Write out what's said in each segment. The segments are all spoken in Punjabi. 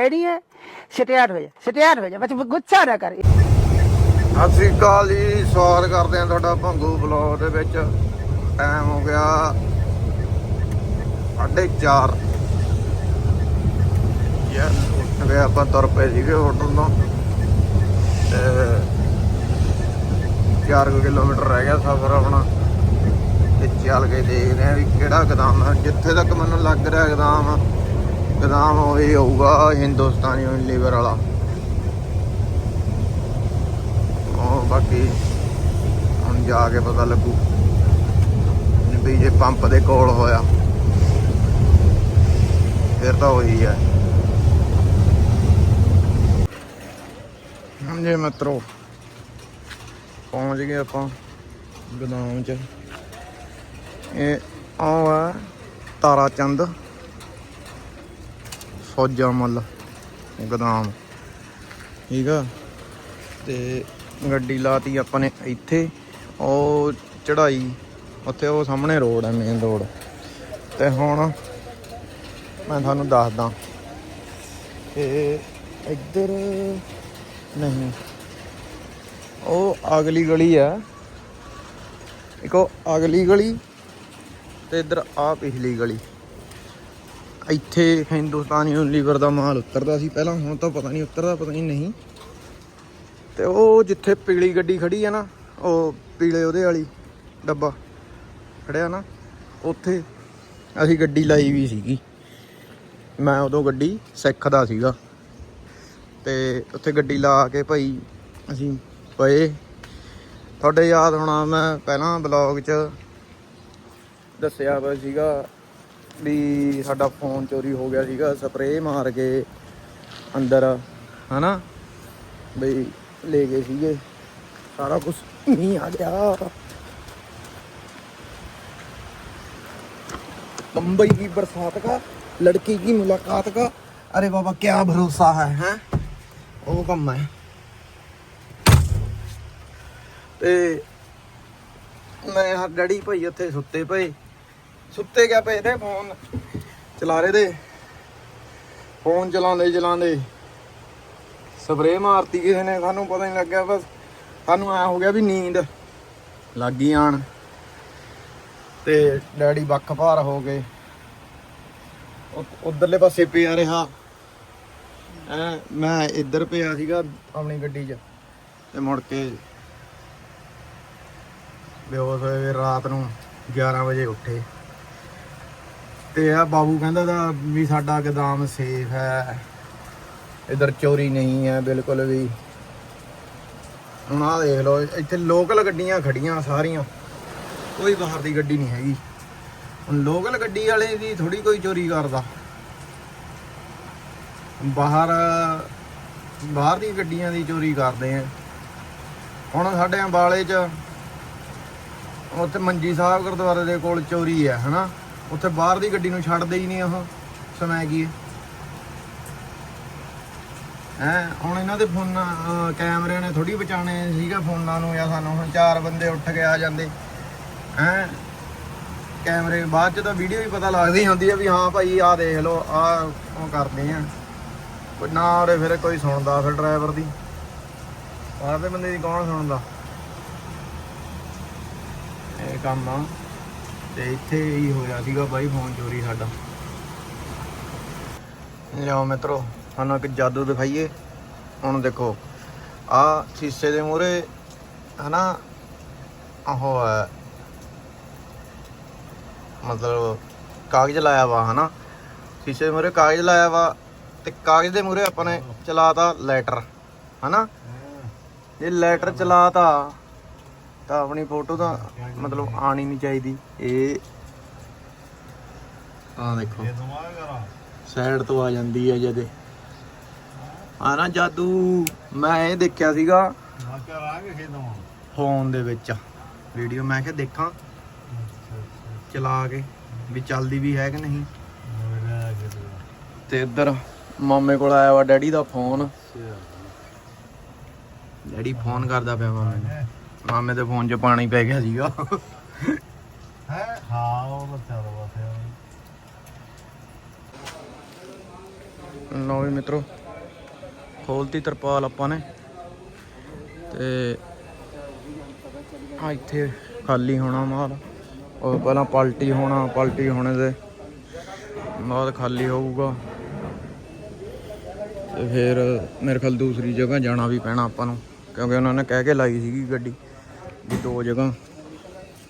ਲੈਣੀ ਹੈ? ਸਟਿਆਰ ਹੋ ਜਾ ਸਟਿਆਰ ਹੋ ਜਾ ਬਸ ਗੁੱਸਾ ਨਾ ਕਰ। ਸਤਿ ਸ੍ਰੀ ਅਕਾਲ ਕਰਦੇ ਆ ਤੁਹਾਡਾ ਭੰਗੂ ਬਲੌਗ ਦੇ ਵਿੱਚ। ਟਾਈਮ ਹੋ ਗਿਆ 4:30 ਯਾਰ, ਉੱਠ ਗਏ ਆਪਾਂ ਤੁਰ ਪਏ ਸੀਗੇ ਹੋਟਲ ਤੋਂ। ਤੇ 4 ਕਿਲੋਮੀਟਰ ਰਹਿ ਗਿਆ ਸਫ਼ਰ ਆਪਣਾ। ਤੇ ਚੱਲ ਕੇ ਦੇਖਦੇ ਆ ਵੀ ਕਿਹੜਾ ਕਦਮ ਹੈ ਜਿੱਥੇ ਤੱਕ ਮੈਨੂੰ ਲੱਗ ਰਿਹਾ ਕਦਮ ਕਦਮ ਉਹੀ ਹੋਊਗਾ ਹਿੰਦੁਸਤਾਨੀ ਲੀਵਰ ਵਾਲਾ। ਉਹ ਬਾਕੀ ਹੁਣ ਜਾ ਕੇ ਪਤਾ ਲੱਗੂ ਵੀ ਜੇ ਪੰਪ ਦੇ ਕੋਲ ਹੋਇਆ, ਫਿਰ ਤਾਂ ਉਹੀ ਹੈ। ਹਾਂਜੀ ਮਿੱਤਰੋ, ਪਹੁੰਚ ਗਏ ਆਪਾਂ ਗਦਾਮ 'ਚ। ਇਹ ਆ ਤਾਰਾ ਚੰਦ ਫੌਜਾ ਮੱਲ, ਗੋਦਾਮ। ਠੀਕ ਆ? ਤੇ ਗੱਡੀ ਲਾਤੀ ਆਪਾਂ ਨੇ ਇੱਥੇ। ਉਹ ਚੜਾਈ ਉੱਥੇ ਉਹ ਸਾਹਮਣੇ ਰੋਡ ਹੈ ਮੇਨ ਰੋਡ। ਤੇ ਹੁਣ ਮੈਂ ਤੁਹਾਨੂੰ ਦੱਸਦਾ। ਕਿ ਇੱਧਰ ਨਹੀਂ। ਉਹ ਅਗਲੀ ਗਲੀ ਆ। ਇੱਕ ਉਹ ਅਗਲੀ ਗਲੀ ਤੇ ਇੱਧਰ ਆ ਪਿਛਲੀ ਗਲੀ। ਇੱਥੇ ਹਿੰਦੁਸਤਾਨੀ ਲੀਵਰ ਦਾ ਮਾਲ ਉਤਰਦਾ ਸੀ ਪਹਿਲਾਂ, ਹੁਣ ਤਾਂ ਪਤਾ ਨਹੀਂ ਉਤਰਦਾ, ਪਤਾ ਨਹੀਂ ਨਹੀਂ। ਤੇ ਉਹ ਜਿੱਥੇ ਪੀਲੀ ਗੱਡੀ ਖੜੀ ਆ ਨਾ, ਉਹ ਪੀਲੇ ਉਹਦੇ ਵਾਲੀ ਡੱਬਾ ਖੜਿਆ ਨਾ, ਉੱਥੇ ਅਸੀਂ ਗੱਡੀ ਲਾਈ ਵੀ ਸੀਗੀ। ਮੈਂ ਉਦੋਂ ਗੱਡੀ ਸਿੱਖਦਾ ਸੀਗਾ। ਤੇ ਉੱਥੇ ਗੱਡੀ ਲਾ ਕੇ ਭਾਈ ਅਸੀਂ ਪਏ। ਤੁਹਾਡੇ ਯਾਦ ਹੋਣਾ, ਮੈਂ ਪਹਿਲਾਂ ਬਲੌਗ 'ਚ ਦੱਸਿਆ ਵਾ ਸੀਗਾ ਵੀ ਸਾਡਾ ਫੋਨ ਚੋਰੀ ਹੋ ਗਿਆ ਸੀਗਾ ਸਪਰੇਅ ਮਾਰ ਕੇ ਅੰਦਰ ਹਨਾ ਬਈ ले गए सीगे सारा कुछ नहीं आ गया बम्बई की बरसात का लड़की की मुलाकात का अरे बाबा क्या भरोसा है हैं ਉਹ ਕੰਮ ਹੈ ਤੇ ਮੈਂ ਡੈਡੀ ਭਾਈ ਉੱਥੇ ਸੁੱਤੇ ਪਏ ਸੁੱਤੇ ਗਿਆ ਪਏ ਤੇ ਫੋਨ। ਚਲਾ ਰਹੇ ਦੇ। ਫੋਨ ਚਲਾਉਂਦੇ ਚਲਾਉਂਦੇ ਸਪਰੇ ਮਾਰਤੀ ਕਿਸੇ ਨੇ, ਸਾਨੂੰ ਪਤਾ ਨਹੀਂ ਲੱਗਿਆ, ਬਸ ਸਾਨੂੰ ਐ ਹੋ ਗਿਆ ਵੀ ਨੀਂਦ ਲੱਗ ਗਈ ਆਣ। ਤੇ ਡੈਡੀ ਬੱਖ ਭਾਰ ਹੋ ਗਏ। ਉਧਰਲੇ ਪਾਸੇ ਪਿਆ ਰਿਹਾ। ਐ ਮੈਂ ਇੱਧਰ ਪਿਆ ਸੀਗਾ ਆਪਣੀ ਗੱਡੀ 'ਚ ਤੇ ਮੁੜ ਕੇ ਬੇਹੋਸ਼ ਹੋਏ ਰਾਤ ਨੂੰ 11 ਵਜੇ ਉੱਠੇ। ਤੇ ਆ ਬਾਬੂ ਕਹਿੰਦਾ ਦਾ ਵੀ ਸਾਡਾ ਗਦਾਮ ਸੇਫ ਹੈ। ਇਧਰ ਚੋਰੀ ਨਹੀਂ ਹੈ, ਬਿਲਕੁਲ ਵੀ। ਹੁਣ ਆਹ ਦੇਖ ਲਓ, ਇੱਥੇ ਲੋਕਲ ਗੱਡੀਆਂ ਖੜੀਆਂ ਸਾਰੀਆਂ। ਕੋਈ ਬਾਹਰ ਦੀ ਗੱਡੀ ਨਹੀਂ ਹੈਗੀ। ਹੁਣ ਲੋਕਲ ਗੱਡੀ ਵਾਲੇ ਦੀ ਥੋੜੀ ਕੋਈ ਚੋਰੀ ਕਰਦਾ। ਬਾਹਰ ਬਾਹਰ ਦੀ ਗੱਡੀਆਂ ਦੀ ਚੋਰੀ ਕਰਦੇ ਆ। ਹੁਣ ਸਾਡੇ ਅੰਬਾਲੇ 'ਚ, ਉੱਥੇ ਮੰਜੀ ਸਾਹਿਬ ਗੁਰਦੁਆਰੇ ਦੇ ਕੋਲ ਚੋਰੀ ਹੈ ਹਨਾ? ਉੱਥੇ ਬਾਹਰ ਦੀ ਗੱਡੀ ਨੂੰ ਛੱਡਦੇ ਹੀ ਨਹੀਂ ਉਹ ਸਮੈ ਕੀ ਹੈ? ਹੁਣ ਇਹਨਾਂ ਦੇ ਫੋਨ ਕੈਮਰਿਆਂ ਨੇ ਥੋੜੀ ਬਚਾਣੇ ਸੀਗਾ ਫੋਨਾਂ ਨੂੰ ਜਾਂ ਸਾਨੂੰ, ਹੁਣ ਚਾਰ ਬੰਦੇ ਉੱਠ ਕੇ ਆ ਜਾਂਦੇ। ਹੈ, ਕੈਮਰੇ ਬਾਅਦ ਚ ਤਾਂ ਵੀਡੀਓ ਵੀ ਪਤਾ ਲੱਗਦੀ ਹੁੰਦੀ ਆ ਵੀ ਹਾਂ ਭਾਈ ਆਹ ਦੇਖ ਲਓ, ਆਹ ਉਹ ਕਰਦੇ ਆ। ਕੋਈ ਨਾ ਉਰੇ ਫਿਰ ਕੋਈ ਸੁਣਦਾ ਫਿਰ ਡਰਾਈਵਰ ਦੀ। ਬਾਹਰ ਦੇ ਬੰਦੇ ਦੀ ਕੌਣ ਸੁਣਦਾ? ਇਹ ਕੰਮ ਆ। ਤੇ ਇੱਥੇ ਹੀ ਹੋਇਆ ਸੀਗਾ ਬਾਈ ਫੋਨ ਚੋਰੀ ਸਾਡਾ। ਲਿਆਓ ਮਿੱਤਰੋ ਤੁਹਾਨੂੰ ਇੱਕ ਜਾਦੂ ਦਿਖਾਈਏ। ਹੁਣ ਦੇਖੋ ਆ ਸ਼ੀਸ਼ੇ ਦੇ ਮੂਹਰੇ ਹਨਾ ਉਹ ਹੈ। ਮਤਲਬ ਕਾਗਜ਼ ਲਾਇਆ ਵਾ ਹਨਾ। ਸ਼ੀਸ਼ੇ ਦੇ ਮੂਹਰੇ ਕਾਗਜ਼ ਲਾਇਆ ਵਾ ਤੇ ਕਾਗਜ਼ ਦੇ ਮੂਹਰੇ ਆਪਾਂ ਨੇ ਚਲਾਤਾ ਲੈਟਰ ਹਨਾ। ਜੇ ਲੈਟਰ ਚਲਾਤਾ। ਤਾਂ ਆਪਣੀ ਫੋਟੋ ਤਾਂ ਮਤਲਬ ਆਣੀ ਨਹੀਂ ਚਾਹੀਦੀ। ਇਹ ਆ ਦੇਖੋ। ਸਾਈਡ ਤੋਂ ਆ ਜਾਂਦੀ ਹੈ ਜਦੇ। ਆ ਨਾ ਜਾਦੂ, ਮੈਂ ਇਹ ਦੇਖਿਆ ਸੀਗਾ। ਫੋਨ ਦੇ ਵਿੱਚ ਵੀਡੀਓ, ਮੈਂ ਕਿਹਾ ਦੇਖਾਂ। ਚਲਾ ਕੇ ਵੀ ਚੱਲਦੀ ਵੀ ਹੈ ਕਿ ਨਹੀਂ। ਤੇ ਇੱਧਰ ਮਾਮੇ ਕੋਲ ਆਇਆ ਵਾ ਡੈਡੀ ਦਾ ਫੋਨ। ਡੈਡੀ ਫੋਨ ਕਰਦਾ ਪਿਆ ਮਾਮੇ ਨੂੰ। ਮਾਮੇ ਦੇ ਫੋਨ 'ਚ ਪਾਣੀ ਪੈ ਗਿਆ ਸੀਗਾ। ਹੈ ਹਾਂ ਉਹ ਤਾਂ ਚੱਲ ਬਸ ਲਓ ਵੀ ਮਿੱਤਰੋ ਖੋਲਤੀ ਤਰਪਾਲ ਆਪਾਂ ਨੇ। ਤੇ ਆ ਇੱਥੇ ਖਾਲੀ ਹੋਣਾ ਮਾਲ। ਉਹ ਪਹਿਲਾਂ ਪਲਟੀ ਹੋਣਾ ਪਲਟੀ ਹੋਣੇ ਦੇ ਬਾਅਦ ਖਾਲੀ ਹੋਊਗਾ। ਤੇ ਫਿਰ ਮੇਰੇ ਖਿਆਲ ਦੂਸਰੀ ਜਗ੍ਹਾ ਜਾਣਾ ਵੀ ਪੈਣਾ ਆਪਾਂ ਨੂੰ ਕਿਉਂਕਿ ਉਹਨਾਂ ਨੇ ਕਹਿ ਕੇ ਲਾਈ ਸੀਗੀ ਗੱਡੀ। ਵੀ ਦੋ ਜਗ੍ਹਾ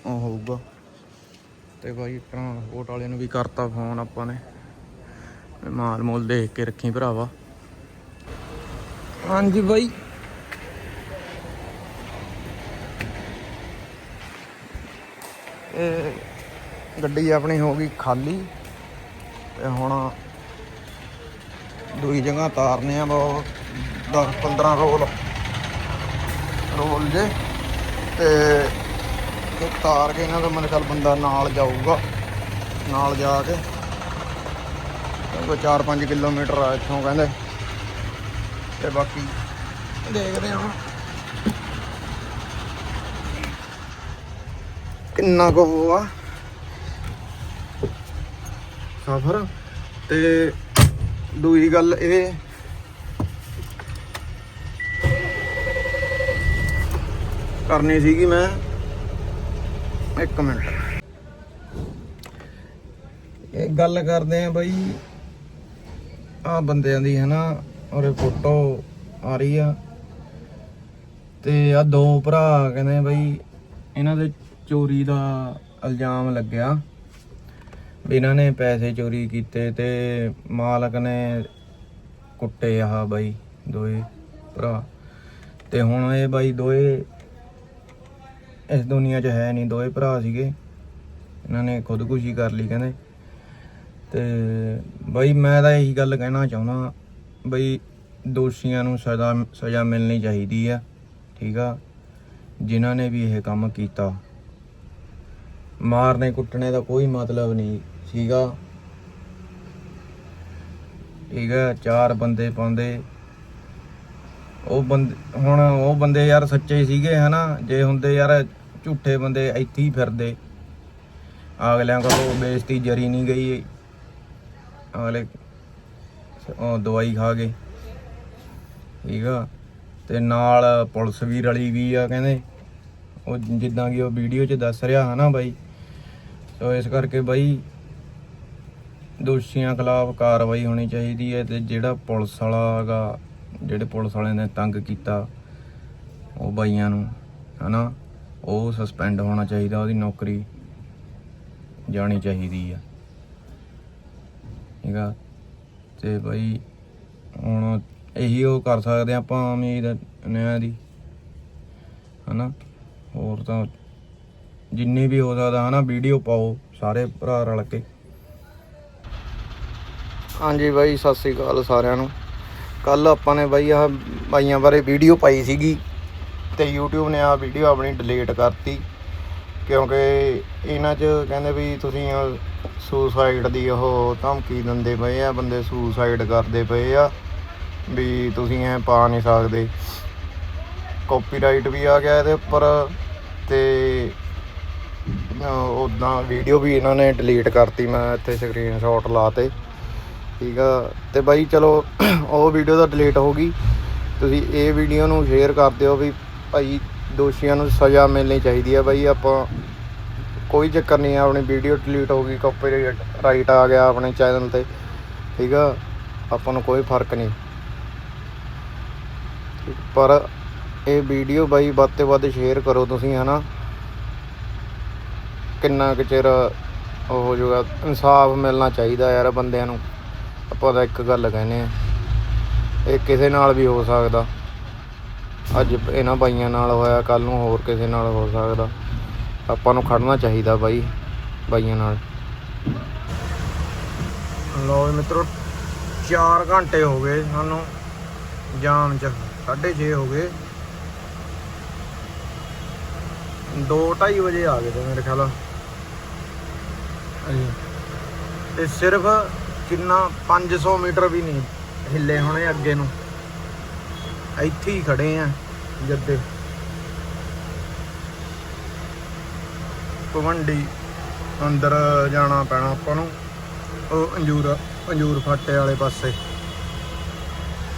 ਉਹ ਹੋਊਗਾ। ਤੇ ਬਾਈ ਟਰਾਂਸਪੋਰਟ ਵਾਲੇ ਨੂੰ ਵੀ ਕਰਤਾ ਫੋਨ ਆਪਾਂ ਨੇ। ਮਾਲ ਮੂਲ ਦੇਖ ਕੇ ਰੱਖੀ ਭਰਾਵਾ। ਹਾਂਜੀ ਬਾਈ। ਇਹ ਗੱਡੀ ਆਪਣੀ ਹੋ ਗਈ ਖਾਲੀ। ਤੇ ਹੁਣ ਦੂਈ ਜਗ੍ਹਾ ਤਾਰਨੇ ਆ ਬਹੁਤ 10 15 ਰੋਲ। ਰੋਲ ਜੇ। ਤੇ ਇਹ ਤਾਰ ਕੇ ਇਹਨਾਂ ਦਾ ਮੇਰੇ ਖਿਆਲ ਬੰਦਾ ਨਾਲ ਜਾਊਗਾ, ਨਾਲ ਜਾ ਕੇ। ਕੋਈ 4-5 ਕਿਲੋਮੀਟਰ ਆ ਇੱਥੋਂ ਕਹਿੰਦੇ। ਤੇ ਬਾਕੀ ਦੇਖਦੇ ਹਾਂ ਕਿੰਨਾ ਕੁ ਉਹ ਆ? ਸਫਰ। ਤੇ ਦੂਜੀ ਗੱਲ ਇਹ ਕਰਨੀ ਸੀਗੀ ਮੈਂ। ਇੱਕ ਮਿੰਟ। ਇਹ ਗੱਲ ਕਰਦੇ ਆ ਬਈ ਆ ਬੰਦਿਆਂ ਦੀ ਹੈ ਨਾ ਔਰ ਫੋਟੋ ਆ ਰਹੀ ਆ। ਤੇ ਆ ਦੋ ਭਰਾ ਕਹਿੰਦੇ ਬਈ, ਇਹਨਾਂ ਦੇ ਚੋਰੀ ਦਾ ਇਲਜ਼ਾਮ ਲੱਗਿਆ। ਵੀ ਇਹਨਾਂ ਨੇ ਪੈਸੇ ਚੋਰੀ ਕੀਤੇ ਤੇ ਮਾਲਕ ਨੇ ਕੁੱਟੇ ਆ ਬਾਈ, ਦੋਏ ਭਰਾ। ਤੇ ਹੁਣ ਇਹ ਬਾਈ ਦੋਏ ਇਸ ਦੁਨੀਆ 'ਚ ਹੈ ਨਹੀਂ ਦੋਏ ਭਰਾ ਸੀਗੇ। ਇਹਨਾਂ ਨੇ ਖੁਦਕੁਸ਼ੀ ਕਰ ਲਈ ਕਹਿੰਦੇ। ਤੇ ਬਈ ਮੈਂ ਤਾਂ ਇਹੀ ਗੱਲ ਕਹਿਣਾ ਚਾਹੁੰਦਾ ਬਈ ਦੋਸ਼ੀਆਂ ਨੂੰ ਸਜ਼ਾ ਸਜ਼ਾ ਮਿਲਣੀ ਚਾਹੀਦੀ ਆ, ਠੀਕ ਆ। ਜਿਨ੍ਹਾਂ ਨੇ ਵੀ ਇਹ ਕੰਮ ਕੀਤਾ। ਮਾਰਨੇ ਕੁੱਟਣੇ ਦਾ ਕੋਈ ਮਤਲਬ ਨਹੀਂ ਸੀਗਾ। ਠੀਕ ਆ, ਚਾਰ ਬੰਦੇ ਪਾਉਂਦੇ। ਉਹ ਬੰਦੇ, ਹੁਣ ਉਹ ਬੰਦੇ ਯਾਰ ਸੱਚੇ ਸੀਗੇ ਹਨਾ, ਜੇ ਹੁੰਦੇ ਯਾਰ ਝੂਠੇ ਬੰਦੇ ਇੱਥੇ ਹੀ ਫਿਰਦੇ। ਅਗਲਿਆਂ ਕੋਲੋਂ ਬੇਇੱਜ਼ਤੀ ਜਰੀ ਨਹੀਂ ਗਈ। ਅਗਲੇ ਉਹ ਦਵਾਈ ਖਾ ਗਏ। ਠੀਕ ਆ? ਤੇ ਨਾਲ ਪੁਲਿਸ ਵੀ ਰਲੀ ਵੀ ਆ ਕਹਿੰਦੇ। ਉਹ ਜਿੱਦਾਂ ਕਿ ਉਹ ਵੀਡੀਓ 'ਚ ਦੱਸ ਰਿਹਾ ਹਨਾ ਬਾਈ। ਸੋ ਇਸ ਕਰਕੇ ਬਾਈ ਦੋਸ਼ੀਆਂ ਖਿਲਾਫ ਕਾਰਵਾਈ ਹੋਣੀ ਚਾਹੀਦੀ ਹੈ ਤੇ ਜਿਹੜਾ ਪੁਲਿਸ ਵਾਲਾ ਹੈਗਾ, ਜਿਹੜੇ ਪੁਲਿਸ ਵਾਲਿਆਂ ਨੇ ਤੰਗ ਕੀਤਾ ਉਹ ਬਾਈਆਂ ਨੂੰ, ਹਨਾ? ਉਹ ਸਸਪੈਂਡ ਹੋਣਾ ਚਾਹੀਦਾ, ਉਹਦੀ ਨੌਕਰੀ ਜਾਣੀ ਚਾਹੀਦੀ ਆ। ਠੀਕ ਆ? ਤੇ ਬਾਈ ਹੁਣ ਇਹੀ ਉਹ ਕਰ ਸਕਦੇ ਆਪਾਂ ਉਮੀਦ ਨਿਆਂ ਦੀ। ਹਨਾ? ਹੋਰ ਤਾਂ ਜਿੰਨੀ ਵੀ ਹੋ ਸਕਦਾ, ਹਨਾ? ਵੀਡੀਓ ਪਾਓ, ਸਾਰੇ ਭਰਾ ਰਲ ਕੇ। ਹਾਂਜੀ ਬਾਈ, ਸਤਿ ਸ੍ਰੀ ਅਕਾਲ ਸਾਰਿਆਂ ਨੂੰ। ਕੱਲ ਆਪਾਂ ਨੇ ਬਾਈ ਆਹ ਬਾਈਆਂ ਬਾਰੇ ਵੀਡੀਓ ਪਾਈ ਸੀਗੀ। ਤੇ YouTube ਨੇ ਆ ਵੀਡੀਓ ਆਪਣੀ ਡਿਲੀਟ ਕਰਤੀ। ਕਿਉਂਕਿ ਇਹਨਾਂ 'ਚ ਕਹਿੰਦੇ ਵੀ ਤੁਸੀਂ ਸੁਸਾਈਡ ਦੀ ਉਹ ਧਮਕੀ ਦਿੰਦੇ ਪਏ ਆ, ਬੰਦੇ ਸੁਸਾਈਡ ਕਰਦੇ ਪਏ ਆ, ਵੀ ਤੁਸੀਂ ਐ ਪਾ ਨਹੀਂ ਸਕਦੇ। ਕਾਪੀਰਾਈਟ ਵੀ ਆ ਗਿਆ ਇਹਦੇ ਉੱਪਰ ਤੇ ਉਦਾਂ ਵੀਡੀਓ ਵੀ ਇਹਨਾਂ ਨੇ ਡਿਲੀਟ ਕਰਤੀ, ਮੈਂ ਇੱਥੇ ਸਕਰੀਨਸ਼ਾਟ ਲਾਤੇ ਠੀਕ ਆ, ਤੇ ਬਾਈ ਚਲੋ, ਉਹ ਵੀਡੀਓ ਤਾਂ ਡਿਲੀਟ ਹੋ ਗਈ। ਤੁਸੀਂ ਇਹ ਵੀਡੀਓ ਨੂੰ ਸ਼ੇਅਰ ਕਰ ਦਿਓ ਵੀ ਭਾਈ ਦੋਸ਼ੀਆਂ ਨੂੰ ਸਜ਼ਾ ਮਿਲਣੀ ਚਾਹੀਦੀ ਹੈ ਬਾਈ, ਆਪਾਂ ਕੋਈ ਚੱਕਰ ਨਹੀਂ ਆ, ਆਪਣੀ ਵੀਡੀਓ ਡਿਲੀਟ ਹੋ ਗਈ ਕਾਪੀਰਾਈਟ ਰਾਈਟ ਆ ਗਿਆ ਆਪਣੇ ਚੈਨਲ ਤੇ, ਠੀਕ ਆ? ਆਪਾਂ ਨੂੰ ਕੋਈ ਫ਼ਰਕ ਨਹੀਂ। ਪਰ ਇਹ ਵੀਡੀਓ ਬਾਈ ਵੱਧ ਤੋਂ ਵੱਧ ਸ਼ੇਅਰ ਕਰੋ ਤੁਸੀਂ, ਹਨਾ? ਕਿੰਨਾ ਕੁ ਚਿਰ ਉਹ ਹੋ ਜਾਊਗਾ ਇਨਸਾਫ ਮਿਲਣਾ ਚਾਹੀਦਾ ਯਾਰ ਬੰਦਿਆਂ ਨੂੰ? ਆਪਾਂ ਤਾਂ ਇੱਕ ਗੱਲ ਕਹਿੰਦੇ ਆ, ਇਹ ਕਿਸੇ ਨਾਲ ਵੀ ਹੋ ਸਕਦਾ। ਅੱਜ ਇਹਨਾਂ ਬਾਈਆਂ ਨਾਲ ਹੋਇਆ ਕੱਲ ਨੂੰ ਹੋਰ ਕਿਸੇ ਨਾਲ ਹੋ ਸਕਦਾ। ਆਪਾਂ ਨੂੰ ਖੜਨਾ ਚਾਹੀਦਾ ਬਾਈ, ਬਾਈਆਂ ਨਾਲ। ਲੋ ਮਿੱਤਰੋ 4 ਘੰਟੇ ਹੋ ਗਏ ਸਾਨੂੰ ਜਾਮ ਚ 6:30 ਹੋ ਗਏ। 2:30 ਵਜੇ ਆ ਗਏ ਤੇ ਮੇਰੇ ਖਿਆਲ ਹਾਂਜੀ ਤੇ ਸਿਰਫ ਕਿੰਨਾ 500 ਮੀਟਰ ਵੀ ਨਹੀਂ ਹਿੱਲੇ ਹੋਣੇ ਅੱਗੇ ਨੂੰ। ਇੱਥੇ ਹੀ ਖੜੇ ਆ ਜੱਦੇ। ਭਵੰਡੀ ਅੰਦਰ ਜਾਣਾ ਪੈਣਾ ਆਪਾਂ ਨੂੰ। ਉਹ ਅੰਜੂਰ ਅੰਜੂਰ ਫਾਟੇ ਵਾਲੇ ਪਾਸੇ।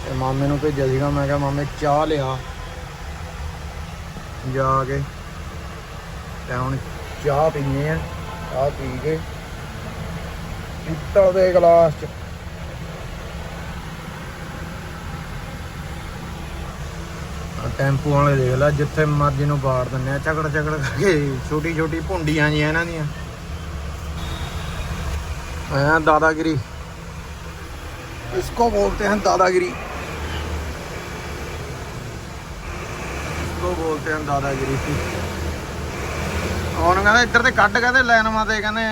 ਤੇ ਮਾਮੇ ਨੂੰ ਭੇਜਿਆ ਸੀਗਾ, ਮੈਂ ਕਿਹਾ ਮਾਮੇ ਚਾਹ ਲਿਆ। ਜਾ ਕੇ ਤੇ ਹੁਣ ਚਾਹ ਪੀਣੀ ਆ, ਚਾਹ ਪੀ ਕੇ। ਪਿੱਤਲ ਦੇ ਗਲਾਸ ਚ। ਟੈਂਪੂ ਵਾਲੇ ਦੇਖ ਲੈ ਜਿੱਥੇ ਮਰਜ਼ੀ ਨੂੰ ਬਾੜ ਦਿੰਦੇ ਆ ਝਗੜ ਝਗੜ ਕਰਕੇ ਛੋਟੀ ਛੋਟੀ ਭੁੰਡੀਆਂ ਜੀਆਂ ਇਹਨਾਂ ਦੀਆਂ ਐ ਦਾਦਾਗਿਰੀ इसको बोलते हैं दादागिरी इसको बोलते हैं दादागिरी ਹੁਣ ਕਹਿੰਦੇ ਇੱਧਰ ਤੇ ਕੱਢ ਕਹਿੰਦੇ ਲੈਣ ਮਾਤੇ ਕਹਿੰਦੇ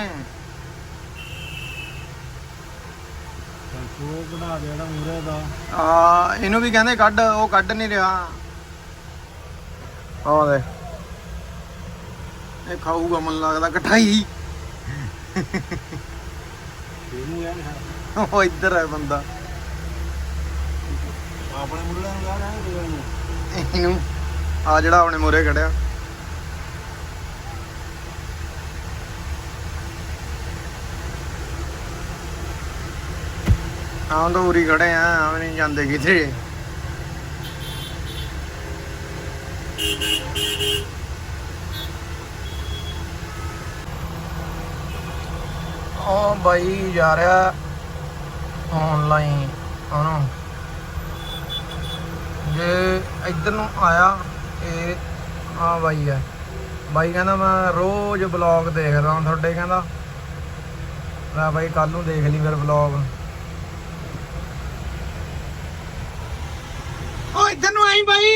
ਉਹ ਬਣਾ ਦੇ ਜਿਹੜਾ ਮੂਰੇ ਦਾ ਆ ਇਹਨੂੰ ਵੀ ਕਹਿੰਦੇ ਕੱਢ ਉਹ ਕੱਢ ਨਹੀਂ ਰਿਹਾ ਆਹ ਦੇ ਇਹ ਖਾਊਗਾ ਮਨ ਲੱਗਦਾ ਕਠਾਈ। ਇਹਨੂੰ ਯਾਰ ਉਹ ਇੱਧਰ ਹੈ ਬੰਦਾ। ਆਪਣੇ ਮੁੰਡੇ ਨੂੰ ਯਾਰ ਨੂੰ ਇਹਨੂੰ। ਆ ਜਿਹੜਾ ਆਪਣੇ ਮੂਰੇ ਖੜਿਆ। ਆਉਂ ਤਾਂ ਉਰੀ ਖੜੇ ਆ ਆਵੇਂ ਨਹੀਂ ਜਾਂਦੇ ਕਿਤੇ। ਉਹ ਬਾਈ ਜਾ ਰਿਹਾ ਆਨਲਾਈਨ ਉਹਨੂੰ ਜੇ ਇੱਧਰ ਨੂੰ ਆਇਆ, ਇਹ ਆ ਬਾਈ ਹੈ। ਬਾਈ ਕਹਿੰਦਾ ਮੈਂ ਰੋਜ਼ ਬਲੌਗ ਦੇਖਦਾ ਹਾਂ ਤੁਹਾਡੇ, ਕਹਿੰਦਾ। ਮੈਂ ਬਾਈ ਕੱਲ ਨੂੰ ਦੇਖ ਲਈ ਫਿਰ ਬਲੌਗ ਓ ਇੱਧਰ ਨੂੰ ਆਈ ਬਾਈ।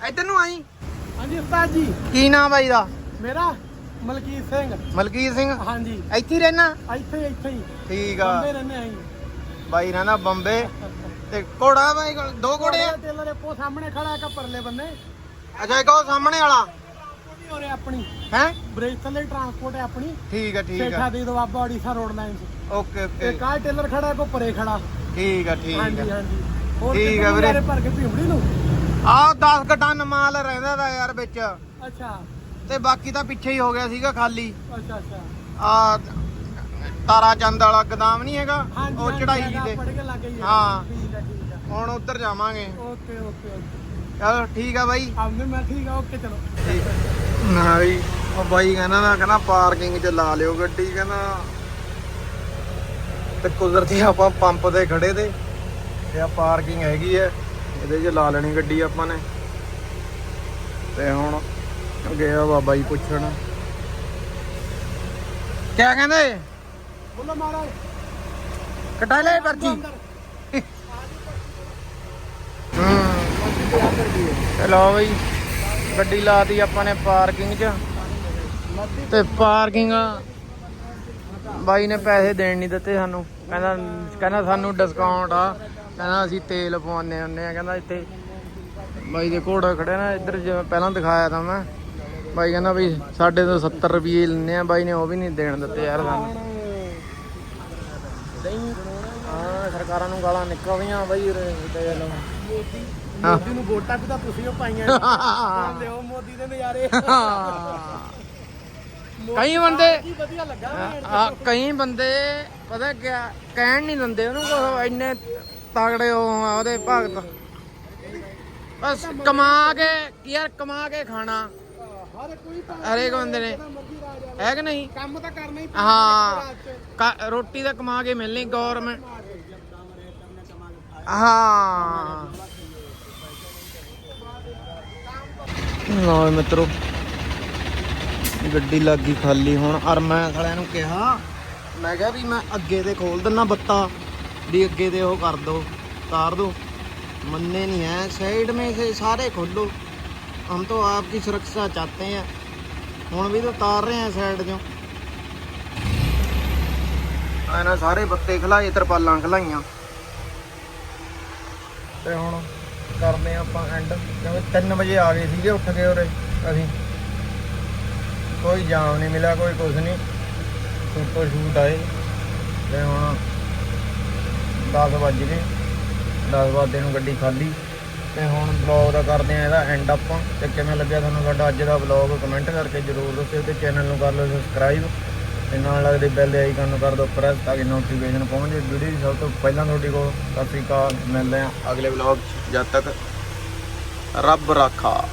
ਇੱਧਰ ਨੂੰ ਆਈ। ਹਾਂਜੀ ਉਸਤਾਦ ਜੀ। ਕੀ ਨਾਮ ਬਾਈ ਦਾ? ਮੇਰਾ ਮਲਕੀਤ ਸਿੰਘ। ਮਲਕੀਤ ਸਿੰਘ? ਹਾਂਜੀ। ਇੱਥੇ ਹੀ ਰਹਿਣਾ? ਇੱਥੇ ਇੱਥੇ ਹੀ। ਠੀਕ ਆ। ਬੰਦੇ ਰਹਿੰਦੇ ਆਂ ਬਾਈ ਰਹਿਣਾ ਬੰਬੇ। ਤੇ ਘੋੜਾ ਬਾਈ ਕੋਲ ਦੋ ਘੋੜੇ ਆ? ਟੇਲਰ ਆਪੋ ਸਾਹਮਣੇ ਖੜਾ ਇੱਕ ਪਰਲੇ ਬੰਨੇ। ਅੱਛਾ ਇੱਕ ਸਾਹਮਣੇ ਵਾਲਾ। ਹੋਰੇ ਆਪਣੀ। ਹੈ? ਬ੍ਰੇਕ ਥੱਲੇ ਟਰਾਂਸਪੋਰਟ ਹੈ ਆਪਣੀ। ਠੀਕ ਆ ਠੀਕ ਸੇਠਾ ਆ ਦੇ Doaba Odisha road line okay okay. ਇੱਕ ਆਹ ਟੇਲਰ ਖੜਾ ਕੋ ਪਰੇ ਖੜਾ। ਠੀਕ ਆ ਠੀਕ ਹਾਂਜੀ ਆ। ਹਾਂਜੀ ਹੋਰ ਠੀਕ ਆ ਵੀਰੇ। ਭਰ ਕੇ ਭਿੰਬੜੀ ਨੂੰ? ਆਹ 10 ਟਨ ਮਾਲ ਰਹਿੰਦਾ ਦਾ ਯਾਰ ਵਿੱਚ। ਅੱਛਾ। ਤੇ ਬਾਕੀ ਤਾਂ ਪਿੱਛੇ ਹੀ ਹੋ ਗਿਆ ਸੀਗਾ ਖਾਲੀ। ਅੱਛਾ ਅੱਛਾ। ਆ ਤਾਰਾ ਚੰਦ ਵਾਲਾ ਗਦਾਮ ਨਹੀਂ ਹੈਗਾ? ਉਹ ਚੜਾਈ ਜੀ ਕੇ ਗਈ ਹਾਂ। ਹੁਣ ਉੱਧਰ ਜਾਵਾਂਗੇ। Okay okay okay. ਚਲੋ ਠੀਕ ਆ ਬਾਈ। ਆਮਨੇ ਮੈਂ ਠੀਕ ਆ ਓਕੇ ਚਲੋ। ਨਾ ਵੀ ਉਹ ਬਾਈ ਕਹਿੰਦਾ ਨਾ ਕਹਿੰਦਾ ਪਾਰਕਿੰਗ 'ਚ ਲਾ ਲਿਓ ਗੱਡੀ ਕਹਿੰਦਾ। ਤੇ ਕੁਦਰਤੀ ਆਪਾਂ ਪੰਪ ਤੇ ਖੜੇ ਤੇ ਤੇ ਆ ਪਾਰਕਿੰਗ ਹੈਗੀ ਐ ਇਹਦੇ 'ਚ ਲਾ ਲੈਣੀ ਗੱਡੀ ਆਪਾਂ ਨੇ। ਤੇ ਹੁਣ ਗਿਆ ਬਾਬਾ ਜੀ ਪੁੱਛਣ। ਕਿਆ ਕਹਿੰਦੇ? ਬੋਲੋ ਮਹਾਰਾਜ। ਕਟਾ ਲੈ ਪਰਚੀ? ਹੂੰ। ਲਓ ਬਈ ਗੱਡੀ ਲਾਤੀ ਆਪਾਂ ਨੇ ਪਾਰਕਿੰਗ 'ਚ। ਤੇ ਪਾਰਕਿੰਗ ਬਾਈ ਨੇ ਪੈਸੇ ਦੇਣ ਨਹੀਂ ਦਿੱਤੇ ਸਾਨੂੰ। ਕਹਿੰਦਾ ਕਹਿੰਦਾ ਸਾਨੂੰ ਡਿਸਕਾਊਂਟ ਆ। ਕਹਿੰਦਾ ਅਸੀਂ ਤੇਲ ਪਵਾਉਂਦੇ ਹੁੰਦੇ ਆ ਕਹਿੰਦਾ ਇੱਥੇ ਬਾਈ ਦੇ ਘੋੜਾ ਖੜਿਆ ਨਾ ਇੱਧਰ ਜਿਵੇਂ ਪਹਿਲਾਂ ਦਿਖਾਇਆ ਤਾਂ ਮੈਂ। ਬਾਈ ਕਹਿੰਦਾ ਵੀ ਸਾਡੇ ਤੋਂ 70 ਰੁਪਏ ਲੈਣੇ ਆ ਬਾਈ ਨੇ ਉਹ ਵੀ ਨਹੀਂ ਦੇਣ ਦਿੱਤੇ ਯਾਰ ਸਾਨੂੰ। ਨਹੀਂ ਹਾਂ ਸਰਕਾਰਾਂ ਨੂੰ ਗਾਲਾਂ ਨਿਕਲਦੀਆਂ ਬਾਈ ਉਰੇ ਤੇ ਚਲੋ ਹਾਂ। ਮੋਦੀ ਨੂੰ ਵੋਟਾਂ ਵੀ ਤਾਂ ਤੁਸੀਂ ਉਹ ਪਾਈਆਂ ਲਿਓ ਮੋਦੀ ਦੇ ਨਜ਼ਾਰੇ। ਕਈ ਬੰਦੇ ਕਈ ਬੰਦੇ ਪਤਾ ਕਿਆ ਕਹਿਣ ਨਹੀਂ ਦਿੰਦੇ ਉਹਨੂੰ ਇੰਨੇ ਤਗੜੇ ਉਹ ਆ ਉਹਦੇ ਭਗਤ। ਬਸ ਕਮਾ ਕੇ ਯਾਰ ਕਮਾ ਕੇ ਖਾਣਾ। ਹਰ ਕੋਈ ਤਾਂ ਹਰੇਕ ਬੰਦੇ ਨੇ। ਹੈ ਕਿ ਨਹੀਂ? ਕੰਮ ਤਾਂ ਕਰਨਾ ਹੀ ਹਾਂ। ਰੋਟੀ ਤਾਂ ਕਮਾ ਕੇ ਮਿਲਣੀ ਗਵਰਨਮੈਂਟ ਹਾਂ। ਲਓ ਮਿੱਤਰੋ। ਗੱਡੀ ਲੱਗੀ ਖਾਲੀ ਹੁਣ। ਅਰ ਮੈਂ ਸਾਲਿਆਂ ਨੂੰ ਕਿਹਾ ਮੈਂ ਕਿਹਾ ਵੀ ਮੈਂ ਅੱਗੇ ਤੇ ਖੋਲ ਦਿੰਨਾ ਬੱਤਾ। ਵੀ ਅੱਗੇ ਤੇ ਉਹ ਕਰ ਦੋ ਤਾਰ ਦੋ ਮੰਨੇ नहीं है साइड में से सारे खोलो हम तो आपकी सुरक्षा चाहते हैं ਹੁਣ ਵੀ ਤਾਂ ਤਾਰ ਰਹੇ ਆ ਸਾਈਡ 'ਚੋਂ ਇਹਨਾਂ ਸਾਰੇ ਬੱਤੇ ਖਲਾਏ ਤਰਪਾਲਾਂ ਖਲਾਈਆਂ ਤੇ ਹੁਣ ਕਰਦੇ ਆ ਆਪਾਂ ਐਂਡ ਕਿਉਂਕਿ 3 ਵਜੇ ਆ ਗਏ ਸੀਗੇ ਉੱਠ ਕੇ ਉਰੇ ਅਸੀਂ ਕੋਈ ਜਾਮ ਨਹੀਂ ਮਿਲਿਆ ਕੋਈ ਕੁਝ ਨਹੀਂ ਫੋਟੋ ਸ਼ੂਟ ਆਏ ਤੇ ਹੁਣ 10 ਵੱਜ ਗਏ। 10 ਵਜੇ ਨੂੰ ਗੱਡੀ ਖਾਲੀ। ਤੇ ਹੁਣ ਬਲੌਗ ਦਾ ਕਰਦੇ ਆ ਇਹਦਾ ਐਂਡ ਆਪਾਂ। ਤੇ ਕਿਵੇਂ ਲੱਗਿਆ ਤੁਹਾਨੂੰ ਸਾਡਾ ਅੱਜ ਦਾ ਬਲੌਗ ਕਮੈਂਟ ਕਰਕੇ ਜਰੂਰ ਦੱਸਿਓ ਤੇ ਚੈਨਲ ਨੂੰ ਕਰ ਲਓ ਸਬਸਕ੍ਰਾਈਬ ਤੇ ਨਾਲ ਲੱਗਦੇ ਬੈਲ ਦੇ ਆਈਕਨ ਨੂੰ ਕਰ ਦਿਓ ਪ੍ਰੈਸ ਤਾਂ ਕਿ ਨੋਟੀਫਿਕੇਸ਼ਨ ਪਹੁੰਚੇ ਵੀਡੀਓ ਦੀ ਸਭ ਤੋਂ ਪਹਿਲਾਂ ਤੁਹਾਡੇ ਕੋਲ ਸਤਿ ਸ਼੍ਰੀ ਅਕਾਲ। ਮਿਲਦੇ ਆ ਅਗਲੇ ਵਲੌਗ 'ਚ। ਜਦ ਤੱਕ ਰੱਬ ਰਾਖਾ।